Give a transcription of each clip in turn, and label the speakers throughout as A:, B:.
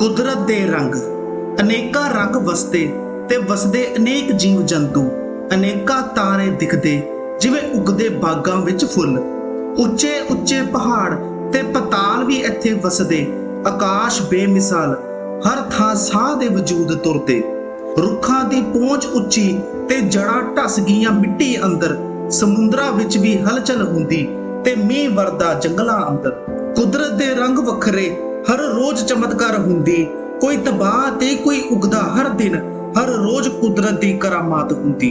A: ਕੁਦਰਤ ਦੇ ਰੰਗ, ਅਨੇਕਾਂ ਰੰਗ ਵਸਦੇ ਤੇ ਵਸਦੇ ਅਨੇਕ ਜੀਵ ਜੰਤੂ, ਅਨੇਕਾਂ ਤਾਰੇ ਦਿਖਦੇ, ਜਿਵੇਂ ਉਗਦੇ ਬਾਗਾਂ ਵਿੱਚ ਫੁੱਲ। ਉੱਚੇ ਉੱਚੇ ਪਹਾੜ ਤੇ ਪਤਾਲ ਵੀ ਇੱਥੇ ਵਸਦੇ, ਆਕਾਸ਼ ਬੇਮਿਸਾਲ, ਹਰ ਥਾਂ ਸਾਹ ਦੇ ਵਜੂਦ ਤੁਰਦੇ। ਰੁੱਖਾਂ ਦੀ ਪਹੁੰਚ ਉੱਚੀ ਤੇ ਜੜਾਂ ਢਸ ਗਈਆਂ ਮਿੱਟੀ ਅੰਦਰ, ਸਮੁੰਦਰਾਂ ਵਿੱਚ ਵੀ ਹਲਚਲ ਹੁੰਦੀ ਤੇ ਮੀਂਹ ਵਰਦਾ ਜੰਗਲਾਂ ਅੰਦਰ। ਕੁਦਰਤ ਦੇ ਰੰਗ ਵੱਖਰੇ ਹਰ ਰੋਜ਼ ਚਮਤਕਾਰ ਹੁੰਦੀ। ਕੋਈ ਤਬਾਹ ਤੇ ਕੋਈ ਉਗਦਾ ਹਰ ਦਿਨ, ਹਰ ਰੋਜ਼ ਕੁਦਰਤ ਦੀ ਕਰਾਮਾਤ ਹੁੰਦੀ।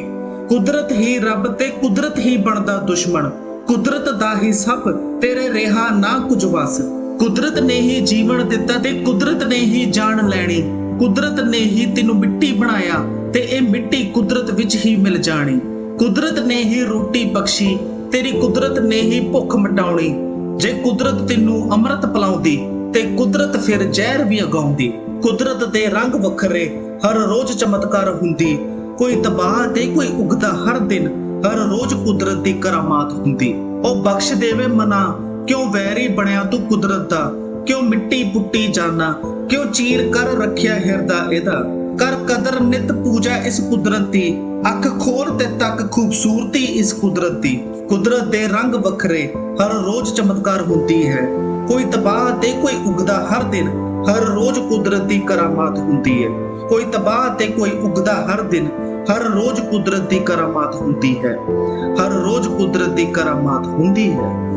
A: ਕੁਦਰਤ ਹੀ ਰੱਬ ਤੇ ਕੁਦਰਤ ਹੀ ਬਣਦਾ ਦੁਸ਼ਮਣ। ਕੁਦਰਤ ਦਾ ਹੀ ਸਭ, ਤੇਰੇ ਰਿਹਾ ਨਾ ਕੁਝ ਵਸ। ਕੁਦਰਤ ਨੇ ਹੀ ਜੀਵਨ ਦਿੱਤਾ ਤੇ ਕੁਦਰਤ ਨੇ ਹੀ ਜਾਨ ਲੈਣੀ। ਕੁਦਰਤ ਨੇ ਹੀ ਤੈਨੂੰ ਮਿੱਟੀ ਬਣਾਇਆ ਤੇ ਇਹ ਮਿੱਟੀ ਕੁਦਰਤ ਵਿੱਚ ਹੀ ਮਿਲ ਜਾਣੀ। ਕੁਦਰਤ ਨੇ ਹੀ ਰੋਟੀ ਬਖਸ਼ੀ, ਤੇਰੀ ਕੁਦਰਤ ਨੇ ਹੀ ਭੁੱਖ ਮਿਟਾਉਣੀ। ਜੇ ਕੁਦਰਤ ਤੈਨੂੰ ਅੰਮ੍ਰਿਤ ਪਿਲਾਉਂਦੀ ਤੇ ਕੁਦਰਤ ਫਿਰ ਜ਼ਹਿਰ ਵੀ ਅਗਾਉਂਦੀ। ਕੁਦਰਤ ਦੇ ਰੰਗ ਵੱਖਰੇ, ਹਰ ਰੋਜ਼ ਚਮਤਕਾਰ ਹੁੰਦੀ। ਕੋਈ ਤਬਾਹ ਤੇ ਕੋਈ ਉਗਦਾ ਹਰ ਦਿਨ, ਹਰ ਰੋਜ਼ ਕੁਦਰਤ ਦੀ ਕਰਾਮਾਤ ਹੁੰਦੀ। ਉਹ ਬਖਸ਼ ਦੇਵੇ ਮਨਾ, ਕਿਉਂ ਵੈਰੀ ਬਣਿਆ ਤੂੰ ਕੁਦਰਤ ਦਾ? ਕਿਉਂ ਮਿੱਟੀ ਪੁੱਟੀ ਜਾਣਾ ਕਿਉਂ ਚੀਰ ਕਰ ਰੱਖਿਆ ਹਿਰਦਾ ਇਹਦਾ? ਕਰ ਕਦਰ ਨਿਤ ਪੂਜਾ ਇਸ ਕੁਦਰਤ ਦੀ, ਅੱਖ ਖੋਲ ਤੇ ਤੱਕ ਖੂਬਸੂਰਤੀ ਇਸ ਕੁਦਰਤ ਦੀ। ਕੁਦਰਤ ਦੇ ਰੰਗ ਵੱਖਰੇ, ਹਰ ਰੋਜ਼ ਚਮਤਕਾਰ ਹੁੰਦੀ ਹੈ। ਕੋਈ ਤਬਾਹ ਤੇ ਕੋਈ ਉਗਦਾ ਹਰ ਦਿਨ ਹਰ ਰੋਜ਼ ਕੁਦਰਤ ਦੀ ਕਰਾਮਾਤ ਹੁੰਦੀ ਹੈ ਕੋਈ ਤਬਾਹ ਤੇ ਕੋਈ ਉਗਦਾ ਹਰ ਦਿਨ ਹਰ ਰੋਜ਼ ਕੁਦਰਤ ਦੀ ਕਰਾਮਾਤ ਹੁੰਦੀ ਹੈ ਹਰ ਰੋਜ਼ ਕੁਦਰਤ ਦੀ ਕਰਾਮਾਤ ਹੁੰਦੀ ਹੈ